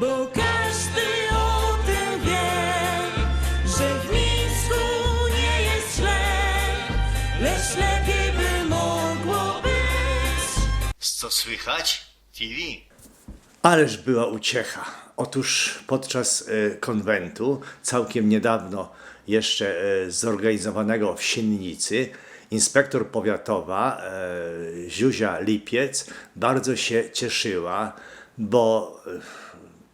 Bo każdy o tym wie, że w Mińsku nie jest źle, lecz lepiej by mogło być. Co słychać? TV. Ależ była uciecha. Otóż podczas e, konwentu, całkiem niedawno jeszcze e, zorganizowanego w Siennicy, inspektor powiatowa e, Zuzia Lipiec bardzo się cieszyła, bo e,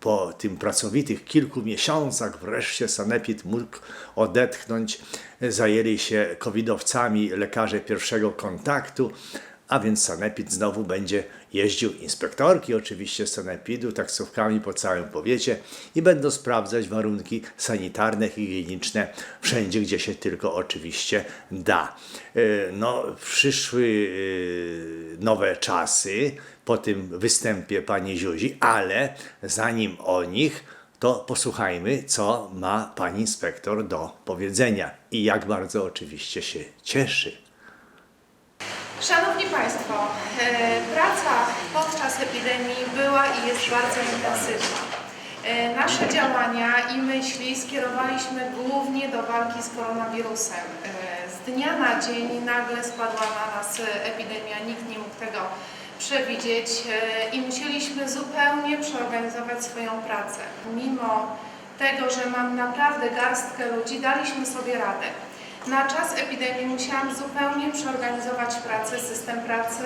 po tym pracowitych kilku miesiącach wreszcie Sanepid mógł odetchnąć. Zajęli się covidowcami lekarze pierwszego kontaktu, a więc Sanepid znowu będzie jeździł inspektorki oczywiście Sanepidu taksówkami po całym powiecie i będą sprawdzać warunki sanitarne, higieniczne wszędzie, gdzie się tylko oczywiście da. E, No, przyszły e, nowe czasy po tym występie pani Ziuzi, ale zanim o nich, to posłuchajmy, co ma pani inspektor do powiedzenia i jak bardzo oczywiście się cieszy. Szanowni Państwo, e, praca podczas epidemii była i jest bardzo intensywna. E, Nasze działania i myśli skierowaliśmy głównie do walki z koronawirusem. E, Z dnia na dzień nagle spadła na nas epidemia, nikt nie mógł tego przewidzieć e, i musieliśmy zupełnie przeorganizować swoją pracę. Mimo tego, że mam naprawdę garstkę ludzi, daliśmy sobie radę. Na czas epidemii musiałam zupełnie przeorganizować pracę, system pracy.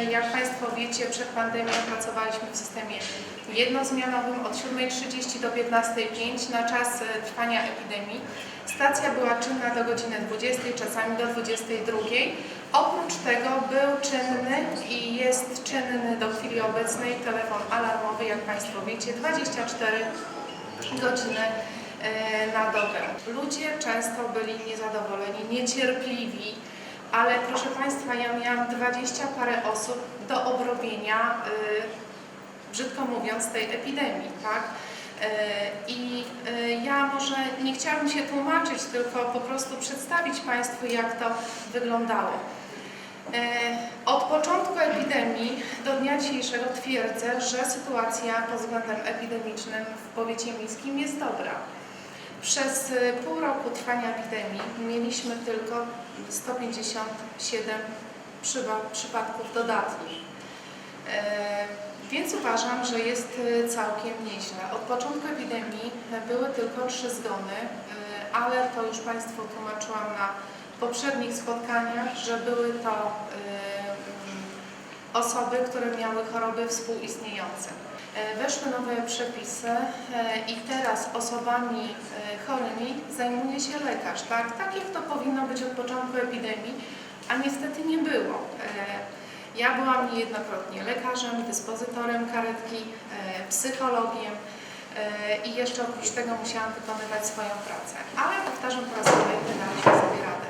Y, Jak Państwo wiecie, przed pandemią pracowaliśmy w systemie jednozmianowym od 7.30 do 15.05 na czas y, trwania epidemii. Stacja była czynna do godziny 20, czasami do 22.00. Oprócz tego był czynny i jest czynny do chwili obecnej telefon alarmowy, jak Państwo wiecie, 24 godziny e, na dobę. Ludzie często byli niezadowoleni, niecierpliwi, ale proszę Państwa, ja miałam 20 parę osób do obrobienia, y, brzydko mówiąc, tej epidemii, tak? E, I e, ja może nie chciałabym się tłumaczyć, tylko po prostu przedstawić Państwu, jak to wyglądało. E, Od początku epidemii do dnia dzisiejszego twierdzę, że sytuacja pod względem epidemicznym w powiecie miejskim jest dobra. Przez pół roku trwania epidemii mieliśmy tylko 157 przyba- przypadków dodatnich. Więc uważam, że jest e, całkiem nieźle. Od początku epidemii e, były tylko trzy zgony, e, ale to już Państwu tłumaczyłam na poprzednich spotkaniach, że były to mm, osoby, które miały choroby współistniejące. Weszły nowe przepisy i teraz osobami chorymi zajmuje się lekarz, tak? Tak jak to powinno być od początku epidemii, a niestety nie było. Ja byłam niejednokrotnie lekarzem, dyspozytorem karetki, e, psychologiem e, i jeszcze oprócz tego musiałam wykonywać swoją pracę. Ale powtarzam po raz kolejny, daliśmy sobie radę.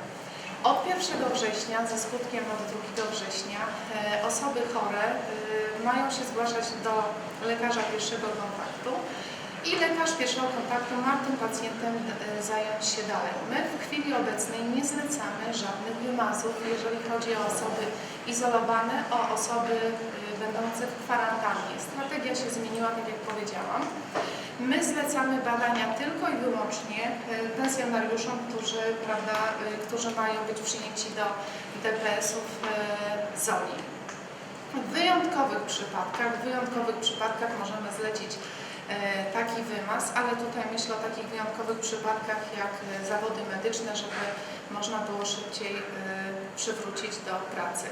Od 1 września, ze skutkiem od 2 września, e, osoby chore mają się zgłaszać do lekarza pierwszego kontaktu lekarz pierwszego kontaktu ma tym pacjentem e, zająć się dalej. My w chwili obecnej nie zlecamy żadnych wymazów, jeżeli chodzi o osoby izolowane, o osoby e, będące w kwarantannie. Strategia się zmieniła, tak jak powiedziałam. My zlecamy badania tylko i wyłącznie e, pensjonariuszom, którzy, prawda, którzy mają być przyjęci do DPS-ów ZOLI. W wyjątkowych przypadkach, w wyjątkowych przypadkach możemy zlecić e, taki wymaz, ale tutaj myślę o takich wyjątkowych przypadkach jak e, zawody medyczne, żeby można było szybciej e, przywrócić do pracy.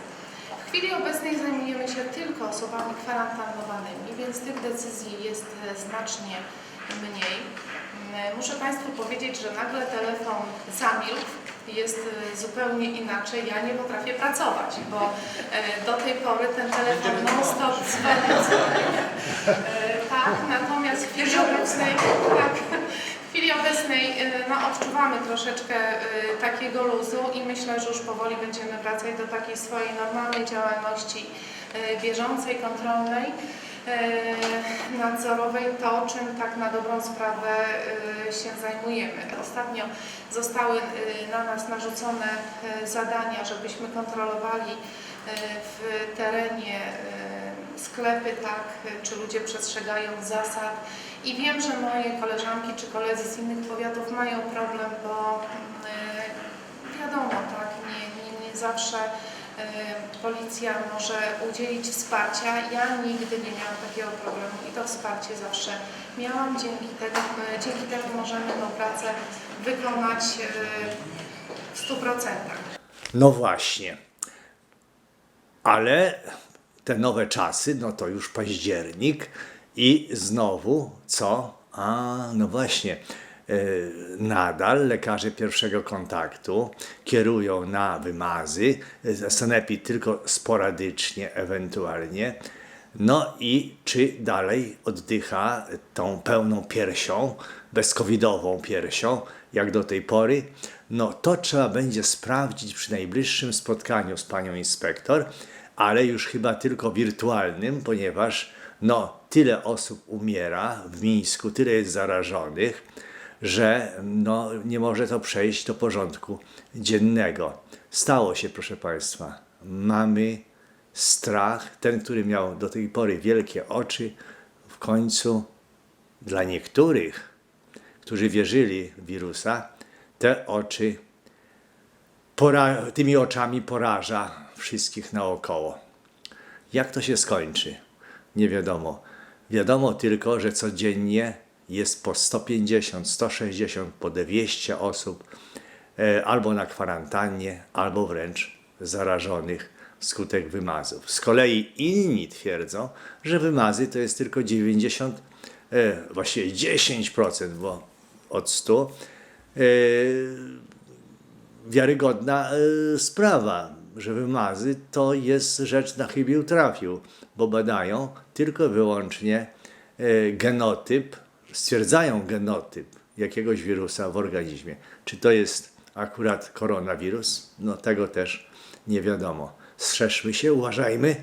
W chwili obecnej zajmujemy się tylko osobami kwarantannowanymi, więc tych decyzji jest e, znacznie mniej. Muszę Państwu powiedzieć, że nagle telefon zamilkł, jest zupełnie inaczej. Ja nie potrafię pracować, bo do tej pory ten telefon non-stop dzwonił. Tak, natomiast w chwili obecnej, tak, w chwili obecnej e, no, odczuwamy troszeczkę e, takiego luzu i myślę, że już powoli będziemy wracać do takiej swojej normalnej działalności e, bieżącej, kontrolnej, nadzorowej, to czym tak na dobrą sprawę się zajmujemy. Ostatnio zostały na nas narzucone zadania, żebyśmy kontrolowali w terenie sklepy, tak, czy ludzie przestrzegają zasad. I wiem, że moje koleżanki czy koledzy z innych powiatów mają problem, bo y, wiadomo, tak, nie, nie, nie zawsze y, policja może udzielić wsparcia. Ja nigdy nie miałam takiego problemu i to wsparcie zawsze miałam. Dzięki, tego, y, dzięki temu możemy tą pracę wykonać w 100%. No właśnie. Ale te nowe czasy, no to już październik i znowu co? A, no właśnie. e, Nadal lekarze pierwszego kontaktu kierują na wymazy, e, sanepid tylko sporadycznie, ewentualnie. No i czy dalej oddycha tą pełną piersią, bezcovidową piersią, jak do tej pory? No to trzeba będzie sprawdzić przy najbliższym spotkaniu z panią inspektor, ale już chyba tylko wirtualnym, ponieważ no tyle osób umiera w Mińsku, tyle jest zarażonych, że no, nie może to przejść do porządku dziennego. Stało się, proszę Państwa. Mamy strach, ten, który miał do tej pory wielkie oczy, w końcu dla niektórych, którzy wierzyli w wirusa, te oczy, pora, tymi oczami poraża wszystkich naokoło. Jak to się skończy? Nie wiadomo. Wiadomo tylko, że codziennie jest po 150, 160, po 200 osób e, albo na kwarantannie, albo wręcz zarażonych wskutek wymazów. Z kolei inni twierdzą, że wymazy to jest tylko 90, e, właściwie 10%, bo od 100 e, wiarygodna e, sprawa, że wymazy to jest rzecz na chybił trafił, bo badają tylko wyłącznie e, genotyp, stwierdzają genotyp jakiegoś wirusa w organizmie. Czy to jest akurat koronawirus? No tego też nie wiadomo. Strzeżmy się, uważajmy,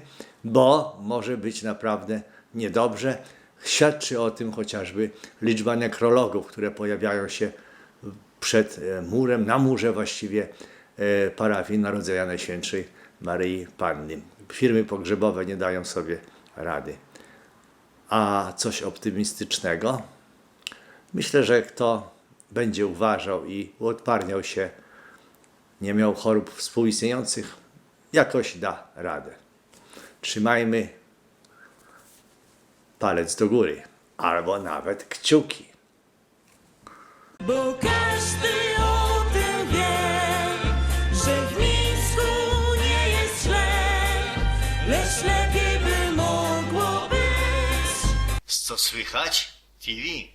bo może być naprawdę niedobrze. Świadczy o tym chociażby liczba nekrologów, które pojawiają się przed e, murem, na murze właściwie e, parafii Narodzenia Najświętszej Maryi Panny. Firmy pogrzebowe nie dają sobie rady. A coś optymistycznego? Myślę, że kto będzie uważał i uodparniał się, nie miał chorób współistniejących, jakoś da radę. Trzymajmy palec do góry, albo nawet kciuki. Co słychać? TV.